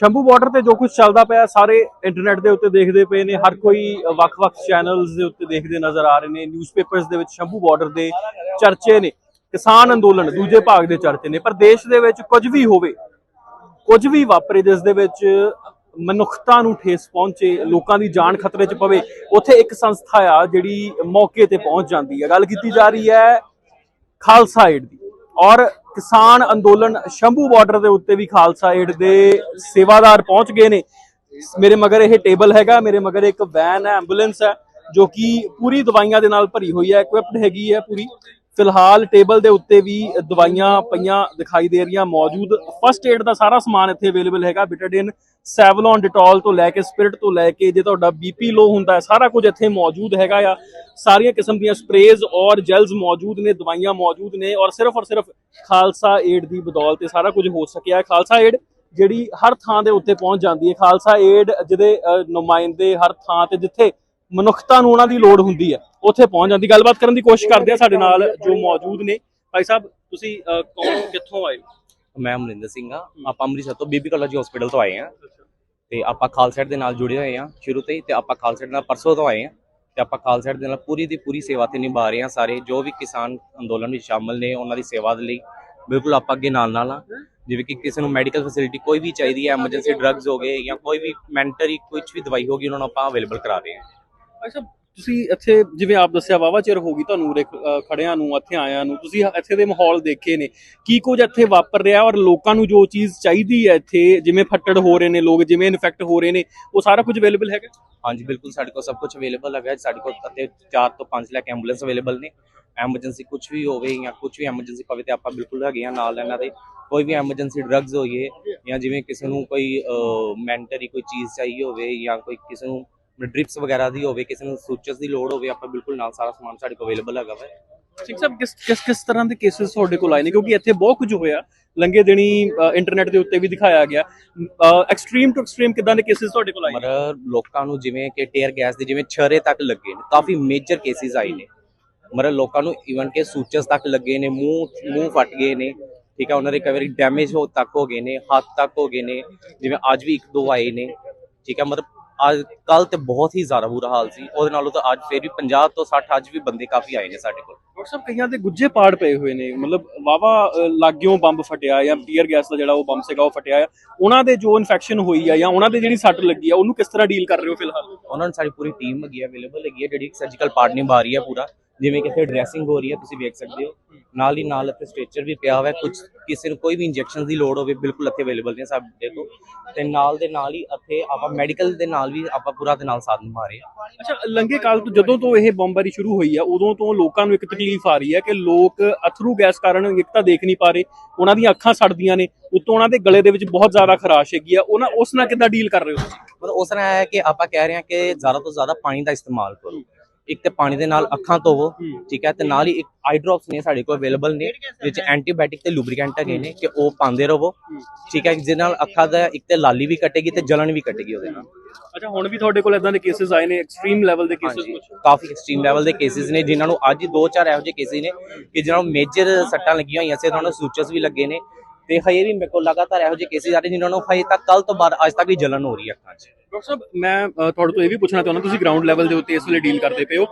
Shambhu border ਤੇ ਜੋ ਕੁਝ ਚੱਲਦਾ ਪਿਆ, ਸਾਰੇ ਇੰਟਰਨੈਟ ਦੇ ਉੱਤੇ ਦੇਖਦੇ ਪਏ ਨੇ, ਹਰ ਕੋਈ ਵੱਖ-ਵੱਖ ਚੈਨਲਸ ਦੇ ਉੱਤੇ ਦੇਖਦੇ ਨਜ਼ਰ ਆ ਰਹੇ ਨੇ ਨਿਊਜ਼ਪੇਪਰਸ ਦੇ ਵਿੱਚ ਸ਼ੰਭੂ ਬਾਰਡਰ ਦੇ ਚਰਚੇ ਨੇ, ਕਿਸਾਨ ਅੰਦੋਲਨ ਦੂਜੇ ਭਾਗ ਦੇ ਚਰਚੇ ਨੇ, ਪਰ ਦੇਸ਼ ਦੇ ਵਿੱਚ ਕੁਝ ਵੀ ਹੋਵੇ, ਕੁਝ ਵੀ ਵਾਪਰੇ, ਜਿਸ ਦੇ ਵਿੱਚ ਮਨੁੱਖਤਾ ਨੂੰ ਠੇਸ ਪਹੁੰਚੇ, ਲੋਕਾਂ ਦੀ ਜਾਨ ਖਤਰੇ 'ਚ ਪਵੇ, ਉੱਥੇ ਇੱਕ ਸੰਸਥਾ ਆ ਜਿਹੜੀ ਮੌਕੇ ਤੇ ਪਹੁੰਚ ਜਾਂਦੀ ਹੈ ਗੱਲ ਕੀਤੀ ਜਾ ਰਹੀ ਹੈ ਖਾਲਸਾ ਏਡ ਦੀ। ਔਰ ਕਿਸਾਨ ਅੰਦੋਲਨ ਸ਼ੰਭੂ ਬਾਰਡਰ ਦੇ ਉੱਤੇ ਵੀ ਖਾਲਸਾ ਏਡ ਦੇ ਸੇਵਾਦਾਰ ਪਹੁੰਚ ਗਏ ਨੇ। ਮੇਰੇ ਮਗਰ ਇਹ ਟੇਬਲ ਹੈਗਾ, ਮੇਰੇ ਮਗਰ ਇੱਕ ਵੈਨ ਹੈ, ਐਂਬੂਲੈਂਸ ਹੈ, ਜੋ ਕਿ ਪੂਰੀ ਦਵਾਈਆਂ ਦੇ ਨਾਲ ਭਰੀ ਹੋਈ ਹੈ ਇਕਵਿਪਡ ਹੈਗੀ ਹੈ ਪੂਰੀ। ਫਿਲਹਾਲ ਟੇਬਲ ਦੇ ਉੱਤੇ ਵੀ ਦਵਾਈਆਂ ਪਈਆਂ ਦਿਖਾਈ ਦੇ ਰਹੀਆਂ, ਮੌਜੂਦ ਫਸਟ ਏਡ ਦਾ ਸਾਰਾ ਸਮਾਨ ਇੱਥੇ ਅਵੇਲੇਬਲ ਹੈਗਾ ਬਿਟਾਡਿਨ ਸੈਵਲੋਨ ਡਿਟੋਲ ਤੋਂ ਲੈ ਕੇ ਸਪਿਰਟ ਤੋਂ ਲੈ ਕੇ ਜੇ ਤੁਹਾਡਾ ਬੀਪੀ ਲੋ ਹੁੰਦਾ ਹੈ, ਸਾਰਾ ਕੁਝ ਇੱਥੇ ਮੌਜੂਦ ਹੈਗਾ ਆ। ਸਾਰੀਆਂ ਕਿਸਮ ਦੀਆਂ ਸਪਰੇਜ਼ ਔਰ ਜੈਲਸ ਮੌਜੂਦ ਨੇ, ਦਵਾਈਆਂ ਮੌਜੂਦ ਨੇ ਔਰ ਸਿਰਫ ਔਰ ਸਿਰਫ ਖਾਲਸਾ ਏਡ ਦੀ ਬਦੌਲਤ 'ਤੇ ਸਾਰਾ ਕੁਝ ਹੋ ਸਕਿਆ ਖਾਲਸਾ ਏਡ ਜਿਹੜੀ ਹਰ ਥਾਂ ਦੇ ਉੱਤੇ ਪਹੁੰਚ ਜਾਂਦੀ ਹੈ। ਖਾਲਸਾ ਏਡ ਜਿਹਦੇ ਨੁਮਾਇੰਦੇ ਹਰ ਥਾਂ ਤੇ ਜਿੱਥੇ ਮਨੁੱਖਤਾ ਨੂੰ ਉਹਨਾਂ ਦੀ ਲੋੜ ਹੁੰਦੀ ਹੈ ਉੱਥੇ ਪਹੁੰਚ ਜਾਂਦੀ। ਗੱਲਬਾਤ ਕਰਨ ਦੀ ਕੋਸ਼ਿਸ਼ ਕਰਦੇ ਆ ਸਾਡੇ ਨਾਲ ਜੋ ਮੌਜੂਦ ਨੇ। ਭਾਈ ਸਾਹਿਬ ਤੁਸੀਂ ਅਹ, ਕੌਣ ਕਿੱਥੋਂ ਆਏ ਮੈਂ ਅਮਰਿੰਦਰ ਸਿੰਘ ਆ ਆਪਾਂ ਅੰਮ੍ਰਿਤਸਰ ਤੋਂ ਬੀਬੀ ਕਾਲਜ ਹਸਪੀਟਲ ਤੋਂ ਆਏ ਆ ਤੇ ਆਪਾਂ ਖਾਲਸਾ ਦੇ ਨਾਲ ਜੁੜੇ ਹੋਏ ਆ ਸ਼ੁਰੂ ਤੋਂ ਹੀ। ਤੇ ਆਪਾਂ ਖਾਲਸਾ ਨਾਲ ਪਰਸੋਂ ਤੋਂ ਆਏ ਆ ਤੇ ਆਪਾਂ ਖਾਲਸਾ ਦੇ ਨਾਲ ਪੂਰੀ ਦੀ ਪੂਰੀ ਸੇਵਾ ਤੇ ਨਿਭਾ ਰਹੇ ਆ ਸਾਰੇ। ਜੋ ਵੀ ਕਿਸਾਨ ਅੰਦੋਲਨ ਵਿੱਚ ਸ਼ਾਮਲ ਨੇ ਉਹਨਾਂ ਦੀ ਸੇਵਾ ਦੇ ਲਈ ਬਿਲਕੁਲ ਆਪਾਂ ਅੱਗੇ ਨਾਲ ਨਾਲ ਆ ਜਿਵੇਂ ਕਿ ਕਿਸੇ ਨੂੰ ਮੈਡੀਕਲ ਫੈਸਿਲਿਟੀ ਕੋਈ ਵੀ ਚਾਹੀਦੀ ਹੈ ਐਮਰਜੈਂਸੀ ਡਰੱਗਸ ਹੋ ਗਏ ਜਾਂ ਕੋਈ ਵੀ ਮੈਂਟਰੀ ਕੁਝ ਵੀ ਦਵਾਈ ਹੋਗੀ ਉਹਨਾਂ ਨੂੰ ਆਪਾਂ ਅਵੇਲੇਬਲ ਕਰਾ ਰਹੇ ਆ ਭਾਈ ਤੁਸੀਂ ਇੱਥੇ ਜਿਵੇਂ ਆਪ ਦੱਸਿਆ ਵਾਵਾ ਚਿਰ ਹੋ ਗਈ ਤੁਹਾਨੂੰ ਉਰੇ ਖ- ਖੜਿਆਂ ਨੂੰ, ਇੱਥੇ ਆਇਆਂ ਨੂੰ, ਤੁਸੀਂ ਇੱਥੇ ਦੇ ਮਾਹੌਲ ਦੇਖੇ ਨੇ। ਕੀ ਕੁਝ ਇੱਥੇ ਵਾਪਰ ਰਿਹਾ ਔਰ ਲੋਕਾਂ ਨੂੰ ਜੋ ਚੀਜ਼ ਚਾਹੀਦੀ ਹੈ ਇੱਥੇ, ਜਿਵੇਂ ਫੱਟੜ ਹੋ ਰਹੇ ਨੇ ਲੋਕ, ਜਿਵੇਂ ਇਨਫੈਕਟ ਹੋ ਰਹੇ ਨੇ, ਉਹ ਸਾਰਾ ਕੁਝ ਅਵੇਲੇਬਲ ਹੈਗਾ? ਹਾਂਜੀ, ਬਿਲਕੁਲ ਸਾਡੇ ਕੋਲ ਸਭ ਕੁਝ ਅਵੇਲੇਬਲ ਹੈਗਾ। ਸਾਡੇ ਕੋਲ ਅਤੇ 4 ਤੋਂ 5 ਲੱਖ ਐਂਬੂਲੈਂਸ ਅਵੇਲੇਬਲ ਨੇ। ਐਮਰਜੈਂਸੀ ਕੁਝ ਵੀ ਹੋਵੇ ਜਾਂ ਕੁਝ ਵੀ ਐਮਰਜੈਂਸੀ ਪਵੇ ਤੇ ਆਪਾਂ ਬਿਲਕੁਲ ਹੈਗੇ ਆ ਨਾਲ ਇਹਨਾਂ ਦੇ। ਕੋਈ ਵੀ ਐਮਰਜੈਂਸੀ ਡਰੱਗਸ ਹੋਈਏ ਜਾਂ ਜਿਵੇਂ ਕਿਸੇ ਨੂੰ ਕੋਈ ਮੈਂਟਰੀ ਕੋਈ ਚੀਜ਼ ਚਾਹੀਏ ਹੋਵੇ ਜਾਂ ਕੋਈ ਕਿਸੇ ਨੂੰ ਡ੍ਰਿਪਸ ਵਗੈਰਾ ਦੀ ਹੋਵੇ ਕਿਸੇ ਨੂੰ ਸੂਚਸ ਦੀ ਲੋੜ ਹੋਵੇ ਆਪਾਂ ਬਿਲਕੁਲ ਨਾਲ ਸਾਰਾ ਸਮਾਨ ਸਾਡੇ ਕੋਲ ਅਵੇਲੇਬਲ ਹੈਗਾ ਵਾ। ਸਿੰਘ ਸਾਹਿਬ ਕਿਸ ਕਿਸ ਕਿਸ ਤਰ੍ਹਾਂ ਦੇ ਕੇਸਿਸ ਤੁਹਾਡੇ ਕੋਲ ਆਏ ਨੇ? ਕਿਉਂਕਿ ਇੱਥੇ ਬਹੁਤ ਕੁਝ ਹੋਇਆ। ਲੰਗੇ ਦਿਨੀ ਇੰਟਰਨੈਟ ਦੇ ਉੱਤੇ ਵੀ ਦਿਖਾਇਆ ਗਿਆ। ਐਕਸਟ੍ਰੀਮ ਟੂ ਐਕਸਟ੍ਰੀਮ ਕਿਦਾਂ ਦੇ ਕੇਸਿਸ ਤੁਹਾਡੇ ਕੋਲ ਆਏ ਨੇ? ਮਰ ਲੋਕਾਂ ਨੂੰ ਜਿਵੇਂ ਕਿ ਟੇਅਰ ਗੈਸ ਦੇ ਜਿਵੇਂ ਛਰੇ ਤੱਕ ਲੱਗੇ ਨੇ ਕਾਫੀ ਮੇਜਰ ਕੇਸਿਸ ਆਏ ਨੇ। ਮਰ ਲੋਕਾਂ ਨੂੰ ਇਵਨ ਕਿ ਸੂਚਸ ਤੱਕ ਲੱਗੇ ਨੇ ਮੂੰਹ ਮੂੰਹ ਫਟ ਗਏ ਨੇ ਠੀਕ ਹੈ ਉਹਨਾਂ ਦੇ ਕਈ ਡੈਮੇਜ ਹੋ ਤੱਕ ਹੋ ਗਏ ਨੇ ਹੱਥ ਤੱਕ ਹੋ ਗਏ ਨੇ। ਜਿਵੇਂ ਅੱਜ ਵੀ ਇੱਕ ਦੋ ਆਏ ਨੇ ਠੀਕ ਹੈ ਮਤਲਬ ਅੱਜ ਕੱਲ ਤੇ ਬਹੁਤ ਹੀ ਜ਼ਿਆਦਾ ਬੁਰਾ ਹਾਲ ਸੀ। ਉਹਦੇ ਨਾਲੋਂ ਤਾਂ ਅੱਜ ਫੇਰ ਵੀ 50 ਤੋਂ 60 ਅੱਜ ਵੀ ਬੰਦੇ ਕਾਫੀ ਆਏ ਨੇ ਸਾਡੇ ਕੋਲ। ਡਾਕਟਰ ਸਾਹਿਬ ਕਈਆਂ ਦੇ ਗੁੱਜੇ ਪਾੜ ਪਏ ਹੋਏ ਨੇ। ਮਤਲਬ ਵਾਵਾ ਲਾਗਿਓਂ ਬੰਬ ਫਟਿਆ ਜਾਂ ਟੀਅਰ ਗੈਸ ਦਾ ਜਿਹੜਾ ਉਹ ਬੰਬ ਸੀਗਾ ਉਹ ਫਟਿਆ ਆ। ਉਹਨਾਂ ਦੇ ਜੋ ਇਨਫੈਕਸ਼ਨ ਹੋਈ ਆ ਜਾਂ ਉਹਨਾਂ ਦੇ ਜਿਹੜੀ ਸੱਟ ਲੱਗੀ ਆ ਉਹਨੂੰ ਕਿਸ ਤਰ੍ਹਾਂ ਡੀਲ ਕਰ ਰਹੇ ਹੋ ਫਿਲਹਾਲ? ਉਹਨਾਂ ਨੂੰ ਸਾਡੀ ਪੂਰੀ ਟੀਮ ਹੈਗੀ ਅਵੇਲੇਬਲ ਹੈਗੀ ਹੈ ਜਿਹੜੀ ਸਰਜੀਕਲ ਪਾਰਟ ਨਿਭਾ ਰਹੀ ਹੈ ਪੂਰਾ। ਜਿਵੇਂ ਕਿ ਇੱਥੇ ਡਰੈਸਿੰਗ ਹੋ ਰਹੀ ਹੈ ਤੁਸੀਂ ਵੇਖ ਸਕਦੇ ਹੋ। ਨਾਲ ਹੀ ਨਾਲ ਇੱਥੇ ਸਟ੍ਰੈਚਰ ਵੀ ਪਿਆ ਹੋਇਆ ਕੁਝ ਕਿਸੇ ਨੂੰ ਕੋਈ ਵੀ ਇੰਜੈਕਸ਼ਨ ਦੀ ਲੋੜ ਹੋਵੇ ਬਿਲਕੁਲ ਇੱਥੇ ਅਵੇਲੇਬਲ ਨੇ ਸਾਡੇ ਕੋਲ। ਤੇ ਨਾਲ ਦੇ ਨਾਲ ਹੀ ਇੱਥੇ ਆਪਾਂ ਮੈਡੀਕਲ ਦੇ ਨਾਲ ਵੀ ਆਪਾਂ ਪੂਰਾ ਦੇ ਨਾਲ ਸਾਥ ਨਿਭਾ ਰਹੇ ਹਾਂ। ਅੱਛਾ ਲੰਗੇ ਕਾਲ ਤੋਂ ਜਦੋਂ ਤੋਂ ਇਹ ਬੰਬਾਰੀ ਸ਼ੁਰੂ ਹੋਈ ਆ ਉਦੋਂ ਤੋਂ ਲੋਕਾਂ ਨੂੰ ਇੱਕ ਤਕਲੀਫ ਆ ਰਹੀ ਹੈ ਕਿ ਲੋਕ ਅਥਰੂ ਗੈਸ ਕਾਰਨ ਇੱਕ ਤਾਂ ਦੇਖ ਨਹੀਂ ਪਾ ਰਹੇ ਉਹਨਾਂ ਦੀਆਂ ਅੱਖਾਂ ਸੜਦੀਆਂ ਨੇ ਉੱਤੋਂ ਉਹਨਾਂ ਦੇ ਗਲੇ ਦੇ ਵਿੱਚ ਬਹੁਤ ਜ਼ਿਆਦਾ ਖਰਾਸ਼ ਹੈਗੀ ਆ। ਉਹਨਾਂ ਉਸ ਨਾਲ ਕਿੱਦਾਂ ਡੀਲ ਕਰ ਰਹੇ ਹੋ ਮਤਲਬ ਉਸ ਤਰ੍ਹਾਂ ਹੈ ਕਿ ਆਪਾਂ ਕਹਿ ਰਹੇ ਹਾਂ ਕਿ ਜ਼ਿਆਦਾ ਤੋਂ ਜ਼ਿਆਦਾ ਪਾਣੀ ਦਾ ਇਸਤੇਮਾਲ ਕਰੋ। ਇੱਕ ਤੇ ਪਾਣੀ ਦੇ ਨਾਲ ਅੱਖਾਂ ਧੋਵੋ ਠੀਕ ਹੈ ਤੇ ਨਾਲ ਹੀ ਇੱਕ ਆਈ ਡ੍ਰੌਪਸ ਨੇ ਸਾਡੇ ਕੋਲ ਅਵੇਲੇਬਲ ਨੇ ਵਿੱਚ ਐਂਟੀਬਾਇਓਟਿਕ ਤੇ ਲੂਬਰੀਕੈਂਟ ਹੈਗੇ ਨੇ ਕਿ ਉਹ ਪਾਉਂਦੇ ਰਹੋ ਠੀਕ ਹੈ ਜਿਹਦੇ ਨਾਲ ਅੱਖਾਂ ਦਾ ਇੱਕ ਤੇ ਲਾਲੀ ਵੀ ਕੱਟੇਗੀ ਤੇ ਜਲਨ ਵੀ ਕੱਟੇਗੀ ਉਹਦੇ ਨਾਲ। ਅੱਛਾ ਹੁਣ ਵੀ ਤੁਹਾਡੇ ਕੋਲ ਇਦਾਂ ਦੇ ਕੇਸਿਸ ਆਏ ਨੇ ਐਕਸਟ੍ਰੀਮ ਲੈਵਲ ਦੇ ਕੇਸਿਸ ਕਾਫੀ ਐਕਸਟ੍ਰੀਮ ਲੈਵਲ ਦੇ ਕੇਸਿਸ ਨੇ ਜਿਨ੍ਹਾਂ ਨੂੰ ਅੱਜ ਦੋ ਚਾਰ ਇਹੋ ਜਿਹੇ ਕੇਸਿਸ ਨੇ ਕਿ ਜਿਨ੍ਹਾਂ ਨੂੰ ਮੇਜਰ ਸੱਟਾਂ ਲੱਗੀਆਂ ਹੋਈਆਂ ਸੀ ਉਹਨਾਂ ਨੂੰ ਸੂਚਸ ਵੀ ਲੱਗੇ ਨੇ ਤੇ ਹਜੇ ਵੀ ਮੇਰੇ ਕੋਲ ਲਗਾਤਾਰ ਇਹੋ ਜਿਹੇ ਕੇਸਿਸ ਆ ਰਹੇ ਜਿਨ੍ਹਾਂ ਨੂੰ ਹਜੇ ਤੱਕ ਕੱਲ ਤੋਂ ਬਾਅਦ ਅੱਜ ਤੱਕ ਵੀ ਜਲਨ ਹੋ ਰਹੀ ਹੈ ਅੱਖਾਂ 'ਚ। ਡਾਕਟਰ ਸਾਹਿਬ ਮੈਂ ਤੁਹਾਡੇ ਤੋਂ ਇਹ ਵੀ ਪੁੱਛਣਾ ਚਾਹੁੰਦਾ ਤੁਸੀਂ ਗਰਾਊਂਡ ਲੈਵਲ ਦੇ ਉੱਤੇ ਇਸ ਵੇਲੇ ਡੀਲ ਕਰਦੇ ਪਏ ਹੋ।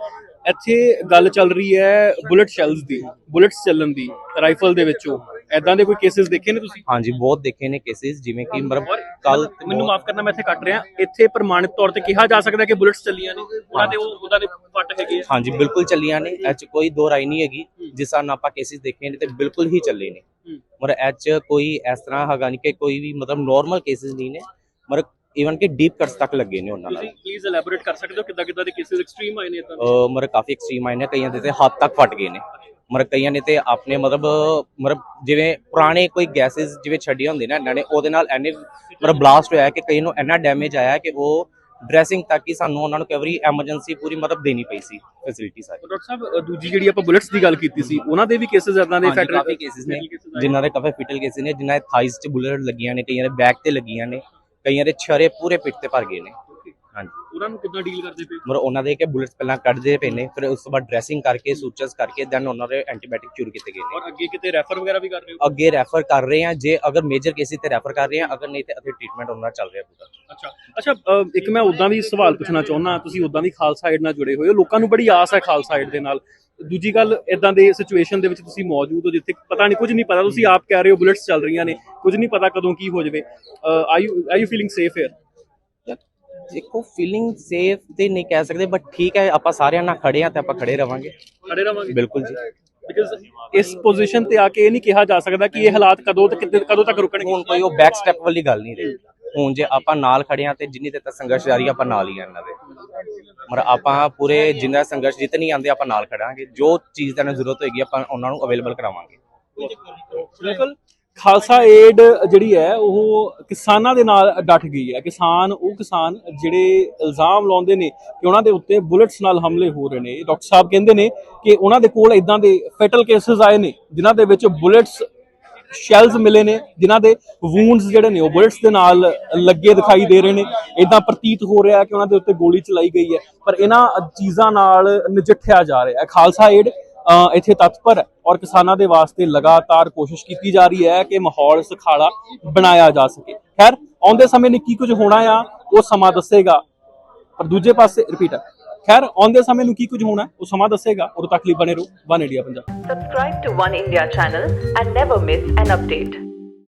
ਇੱਥੇ ਗੱਲ ਚੱਲ ਰਹੀ ਹੈ ਬੁਲਟ ਸ਼ੈਲਸ ਦੀ ਬੁਲਟਸ ਚੱਲਣ ਦੀ ਰਾਈਫਲ ਦੇ ਵਿੱਚੋਂ। ਐਦਾਂ ਦੇ ਕੋਈ ਕੇਸਿਸ ਦੇਖੇ ਨੇ ਤੁਸੀਂ? ਹਾਂਜੀ ਬਹੁਤ ਦੇਖੇ ਨੇ ਕੇਸਿਸ ਜਿਵੇਂ ਕਿ ਮਤਲਬ ਕੱਲ ਮੈਨੂੰ ਮਾਫ ਕਰਨਾ ਮੈਂ ਇੱਥੇ ਕੱਟ ਰਿਹਾ। ਇੱਥੇ ਪ੍ਰਮਾਣਿਤ ਤੌਰ ਤੇ ਕਿਹਾ ਜਾ ਸਕਦਾ ਕਿ ਬੁਲਟਸ ਚੱਲੀਆਂ ਨੇ। ਉਹਨਾਂ ਦੇ ਉਹ ਉਹਦਾ ਦੇ ਫੱਟ ਹੈਗੇ ਹਾਂਜੀ ਬਿਲਕੁਲ ਚੱਲੀਆਂ ਨੇ। ਇਹ 'ਚ ਕੋਈ ਦੋ ਰਾਈ ਨਹੀਂ ਹੈਗੀ। ਜਿਸ ਨਾਲ ਆਪਾਂ ਕੇਸਿਸ ਦੇਖੇ ਨੇ ਤੇ ਬਿਲਕੁਲ ਹੀ ਚੱਲੇ ਨੇ। ਹੂੰ। ਮਤਲਬ ਇਹ 'ਚ ਕੋਈ ਇਸ ਤਰ੍ਹਾਂ ਹੈਗਾ ਨਹੀਂ ਕਿ ਕੋਈ ਵੀ ਮਤਲਬ ਨਾਰਮਲ ਕੇਸਿਸ ਨਹੀਂ ਨੇ ਮਤਲਬ ਈਵਨ ਕਿ ਡੀਪ ਕਟਸ ਤੱਕ ਲੱਗੇ ਨੇ ਉਹਨਾਂ ਨਾਲ ਪਲੀਜ਼ ਐਲੈਬੋਰੇਟ ਕਰ ਸਕਦੇ ਹੋ ਕਿੱਦਾਂ ਕਿੱਦਾਂ ਦੇ ਕੇਸਿਸ ਐਕਸਟ੍ਰੀਮ ਆਏ ਨੇ ਅਹ ਮਤਲਬ ਕਾਫੀ ਐਕਸਟ੍ਰੀਮ ਆਏ ਨੇ ਕਈਆਂ ਦੇ ਤੇ ਹੱਥ ਤੱਕ ਫਟ ਗਏ ਨੇ ਮਤਲਬ ਕਈਆਂ ਨੇ ਤੇ ਆਪਣੇ ਮਤਲਬ ਮਤਲਬ ਜਿਵੇਂ ਪੁਰਾਣੇ ਕੋਈ ਗੈਸਸ ਜਿਵੇਂ ਛੱਡੀਆਂ ਹੁੰਦੇ ਨੇ ਇਹਨਾਂ ਨੇ ਉਹਦੇ ਨਾਲ ਐਨੇ ਮਤਲਬ ਬਲਾਸਟ ਹੋਇਆ ਕਿ ਕਈ ਨੂੰ ਇੰਨਾ ਡੈਮੇਜ ਆਇਆ ਕਿ ਉਹ ਡਰੈਸਿੰਗ ਤੱਕ ਹੀ ਸਾਨੂੰ ਉਹਨਾਂ ਨੂੰ ਕਵਰੀ ਐਮਰਜੈਂਸੀ ਪੂਰੀ ਮਤਲਬ ਦੇਣੀ ਪਈ ਸੀ ਫੈਸਿਲਿਟੀ ਸਾਰੀ। ਡਾਕਟਰ ਸਾਹਿਬ ਦੂਜੀ ਜਿਹੜੀ ਆਪਾਂ ਬੁਲਟਸ ਦੀ ਗੱਲ ਕੀਤੀ ਸੀ ਉਹਨਾਂ ਦੇ ਵੀ ਕੇਸਿਸ ਇਦਾਂ ਦੇ ਫੈਟਲ ਕਾਫੀ ਕੇਸਿਸ ਨੇ ਜਿਨ੍ਹਾਂ ਦੇ ਕਾਫੀ ਫਿਟਲ ਕੇਸਿਸ ਨੇ ਜਿਨ੍ਹਾਂ ਦੇ ਥਾਈਜ਼ 'ਚ ਬੁਲਟ ਲੱਗੀਆਂ ਨੇ ਕਈਆਂ ਦੇ ਬੈਕ ਤੇ ਲੱਗੀਆਂ ਨੇ ਕਈਆਂ ਦੇ ਛਰੇ ਪੂਰੇ ਪਿੱਠ ਤੇ ਭਰ ਗਏ ਨੇ। ਹਾਂਜੀ। ਉਹਨਾਂ ਨੂੰ ਕਿੱਦਾਂ ਡੀਲ ਕਰਦੇ ਪਏ? ਮਤਲਬ ਉਹਨਾਂ ਦੇ ਕਿ ਬੁਲੇਟਸ ਪਹਿਲਾਂ ਕੱਢਦੇ ਪਏ ਨੇ ਫਿਰ ਉਸ ਤੋਂ ਬਾਅਦ ਡਰੈਸਿੰਗ ਕਰਕੇ ਸੂਚਰਸ ਕਰਕੇ ਦੈਨ ਉਹਨਾਂ ਦੇ ਐਂਟੀਬਾਇਓਟਿਕ ਸ਼ੁਰੂ ਕੀਤੇ ਗਏ ਨੇ। ਔਰ ਅੱਗੇ ਕਿਤੇ ਰੈਫਰ ਵਗੈਰਾ ਵੀ ਕਰ ਰਹੇ ਹੋ? ਅੱਗੇ ਰੈਫਰ ਕਰ ਰਹੇ ਆ ਜੇ ਅਗਰ ਮੇਜਰ ਕੇਸਿਸ ਤੇ ਰੈਫਰ ਕਰ ਰਹੇ ਆ ਅਗਰ ਨਹੀਂ ਤੇ ਅਗੇ ਟ੍ਰੀਟਮੈਂਟ ਉਹਨਾਂ ਦਾ ਚੱਲ ਰਿਹਾ ਪੂਰਾ। ਅੱਛਾ। ਅੱਛਾ ਅ, ਇੱਕ ਮੈਂ ਉਦਾਂ ਵੀ ਸਵਾਲ ਪੁੱਛਣਾ ਚਾਹੁੰਦਾ ਤੁਸੀਂ ਉਦਾਂ ਵੀ ਖਾਲਸਾ ਏਡ ਨਾਲ ਜੁੜੇ ਹੋਏ ਹੋ ਲੋਕਾਂ ਨੂੰ ਬੜੀ ਆਸ ਹੈ ਖਾਲਸਾ ਏਡ ਦੇ ਨਾਲ। ਦੂਜੀ ਗੱਲ ਇਦਾਂ ਦੇ ਸਿਚੁਏਸ਼ਨ ਦੇ ਵਿੱਚ ਤੁਸੀਂ ਮੌਜੂਦ ਹੋ ਜਿੱਥੇ ਪਤਾ ਨਹੀਂ ਕੁਝ ਨਹੀਂ ਪਤਾ ਤੁਸੀਂ ਆਪ ਕਹਿ ਰਹੇ ਹੋ ਬੁਲੇਟਸ ਚੱਲ ਰਹੀਆਂ ਨੇ ਕੁਝ ਨਹੀਂ ਪਤਾ ਕਦੋਂ ਕੀ ਹੋ ਜਾਵੇ। Are you feeling safe here ਦੇਖੋ ਫੀਲਿੰਗ ਸੇਫ ਤੇ ਨਹੀਂ ਕਹਿ ਸਕਦੇ ਬਟ ਠੀਕ ਹੈ ਆਪਾਂ ਸਾਰਿਆਂ ਨਾਲ ਖੜੇ ਆ ਤੇ ਆਪਾਂ ਖੜੇ ਰਵਾਂਗੇ। ਖੜੇ ਰਵਾਂਗੇ? ਬਿਲਕੁਲ ਜੀ। ਬਿਕਾਜ਼ ਇਸ ਪੋਜੀਸ਼ਨ ਤੇ ਆ ਕੇ ਇਹ ਨਹੀਂ ਕਿਹਾ ਜਾ ਸਕਦਾ ਕਿ ਇਹ ਹਾਲਾਤ ਕਦੋਂ ਤੱਕ ਕਦੋਂ ਤੱਕ ਰੁਕਣਗੇ। ਹੁਣ ਕੋਈ ਉਹ ਬੈਕ ਸਟੈਪ ਵਾਲੀ ਗੱਲ ਨਹੀਂ ਰਹੀ। ਹੁਣ ਜੇ ਆਪਾਂ ਨਾਲ ਖੜੇ ਆ ਤੇ ਜਿੰਨੀ ਦੇਰ ਤੱਕ ਸੰਘਰਸ਼ ਜਾਰੀ ਆ, ਆਪਾਂ ਨਾਲ ਹੀ ਆ ਇਹਨਾਂ ਦੇ ਮਰ ਆਪਾਂ ਪੂਰੇ ਜਿੰਨਾ ਸੰਘਰਸ਼ ਜਿੱਤ ਨਹੀਂ ਆਂਦੇ ਆਪਾਂ ਨਾਲ ਖੜਾਂਗੇ। ਜੋ ਚੀਜ਼ ਦਾ ਜ਼ਰੂਰਤ ਹੋਏਗੀ ਆਪਾਂ ਉਹਨਾਂ ਨੂੰ ਅਵੇਲੇਬਲ ਕਰਾਵਾਂਗੇ। ਬਿਲਕੁਲ। ਖਾਲਸਾ ਏਡ ਜਿਹੜੀ ਹੈ, ਉਹ ਕਿਸਾਨਾਂ ਦੇ ਨਾਲ ਡਟ ਗਈ ਹੈ। ਕਿਸਾਨ, ਉਹ ਕਿਸਾਨ ਜਿਹੜੇ ਇਲਜ਼ਾਮ ਲਾਉਂਦੇ ਨੇ ਕਿ ਉਹਨਾਂ ਦੇ ਉੱਤੇ ਬੁਲੇਟਸ ਨਾਲ ਹਮਲੇ ਹੋ ਰਹੇ ਨੇ। ਡਾਕਟਰ ਸਾਹਿਬ ਕਹਿੰਦੇ ਨੇ ਕਿ ਉਹਨਾਂ ਦੇ ਕੋਲ ਇਦਾਂ ਦੇ ਫੈਟਲ ਕੇਸਸ ਆਏ ਨੇ, ਜਿਨ੍ਹਾਂ ਦੇ ਵਿੱਚ ਬੁਲੇਟਸ ਸ਼ੈਲਸ ਮਿਲੇ ਨੇ, ਜਿਨ੍ਹਾਂ ਦੇ ਵੂਨਸ ਜਿਹੜੇ ਨੇ, ਉਹ ਬੁਲੇਟਸ ਦੇ ਨਾਲ ਲੱਗੇ ਦਿਖਾਈ ਦੇ ਰਹੇ ਨੇ। ਇਦਾਂ ਪ੍ਰਤੀਤ ਹੋ ਰਿਹਾ ਕਿ ਉਹਨਾਂ ਦੇ ਉੱਤੇ ਗੋਲੀ ਚਲਾਈ ਗਈ ਹੈ, ਪਰ ਇਹਨਾਂ ਚੀਜ਼ਾਂ ਨਾਲ ਨਜਿੱਠਿਆ ਜਾ ਰਿਹਾ ਹੈ। ਖਾਲਸਾ ਏਡ ਇੱਥੇ ਤਤਪਰ ਔਰ ਕਿਸਾਨਾਂ ਦੇ ਵਾਸਤੇ ਲਗਾਤਾਰ ਕੋਸ਼ਿਸ਼ ਕੀਤੀ ਜਾ ਰਹੀ ਹੈ ਕਿ ਮਾਹੌਲ ਸੁਖਾਲਾ ਬਣਾਇਆ ਜਾ ਸਕੇ। ਖੈਰ, ਆਉਂਦੇ ਸਮੇਂ ਨੇ ਕੀ ਕੁਝ ਹੋਣਾ ਆ, ਉਹ ਸਮਾਂ ਦੱਸੇਗਾ। ਪਰ ਦੂਜੇ ਪਾਸੇ ਰਿਪੀਟ ਖੈਰ, ਆਉਂਦੇ ਸਮੇਂ ਨੂੰ ਕੀ ਕੁਝ ਹੋਣਾ, ਉਹ ਸਮਾਂ ਦੱਸੇਗਾ। ਉਦੋਂ ਤੱਕ ਲਈ ਬਨੇ ਰਹੋ, One India Punjab. Subscribe to One India channel and never miss an update.